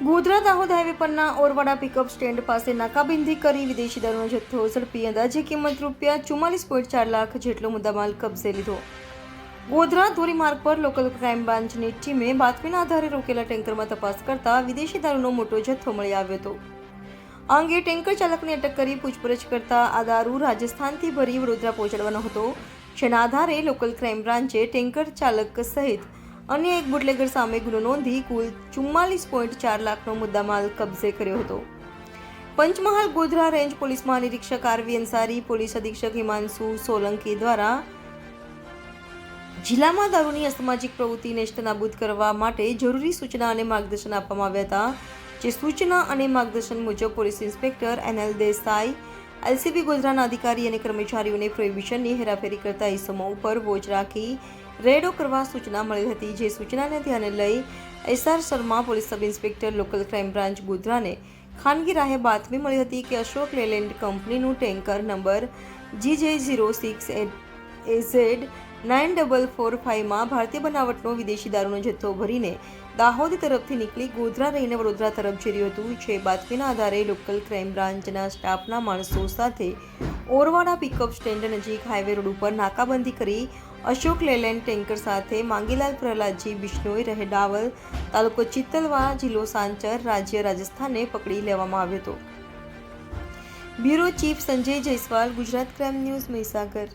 Godhra Dahod highway પરના Orwada pickup stand પાસે નાકાબંધી કરી વિદેશી દારૂનો જથ્થો ઝડપી અંદાજે કિંમત રૂપિયા ચુમ્માલીસ પોઈન્ટ ચાર લાખ જેટલો મુદ્દામાલ કબજે લીધો. ગોધરા ધોરીમાર્ગ પર લોકલ ક્રાઇમ બ્રાન્ચની ટીમે બાતમીના આધારે રોકેલા ટેન્કરમાં તપાસ કરતા વિદેશી દારૂનો મોટો જથ્થો મળી આવ્યો હતો. આ અંગે ટેન્કર ચાલકની અટક કરી પૂછપરછ કરતા આ દારૂ રાજસ્થાનથી ભરી વડોદરા પહોંચાડવાનો હતો. જેના આધારે લોકલ ક્રાઇમ બ્રાન્ચે ટેન્કર ચાલક સહિત અન્ય એક બુટલેગર સામે ગુનો નોંધી કુલ ચુમ્માલીસ પોઈન્ટ ચાર લાખનો મુદ્દામાલ કબજે કર્યો હતો. પંચમહાલ ગોધરા રેન્જ પોલીસ મહાનિરીક્ષક આરવી અંસારી, પોલીસ અધિક્ષક હિમાંશુ સોલંકી દ્વારા જિલ્લામાં દારૂની અસામાજિક પ્રવૃત્તિ નેસ્તનાબૂદ કરવા માટે જરૂરી સૂચના અને માર્ગદર્શન આપવામાં આવ્યા હતા, જે સૂચના અને માર્ગદર્શન મુજબ police inspector NL Desai LCB ગોધરાના અધિકારી અને કર્મચારીઓને પ્રોહિબિશનની હેરાફેરી કરતા ઇસમો ઉપર વોચ રાખી રેડો કરવા સૂચના મળી હતી. જે સૂચનાને ધ્યાને લઈ S R Sharma, police sub inspector, local crime branch ગોધરાને ખાનગી રાહે બાતમી મળી હતી કે અશોક લેલેન્ડ કંપનીનું tanker number G J zero six A Z nine double four ફાઇવમાં ભારતીય બનાવટનો વિદેશી દારૂનો જથ્થો ભરીને દાહોદ તરફથી નીકળી ગોધરા રહીને વડોદરા તરફ જઈ રહ્યું હતું જે બાતમીના આધારે લોકલ ક્રાઇમ બ્રાન્ચના સ્ટાફના માણસો સાથે ઓરવાડા પિકઅપ સ્ટેન્ડ નજીક હાઈવે રોડ ઉપર નાકાબંધી કરી અશોક લેલેન્ડ ટેન્કર સાથે માંગીલાલ પ્રહલાદજી બિશ્નોઈ રહે ડાવલ તાલુકો ચિત્તલવા જિલ્લો સાંચર રાજ્ય રાજસ્થાનને પકડી લેવામાં આવ્યો હતો bureau chief Sanjay Jaiswal Gujarat crime news Mahisagar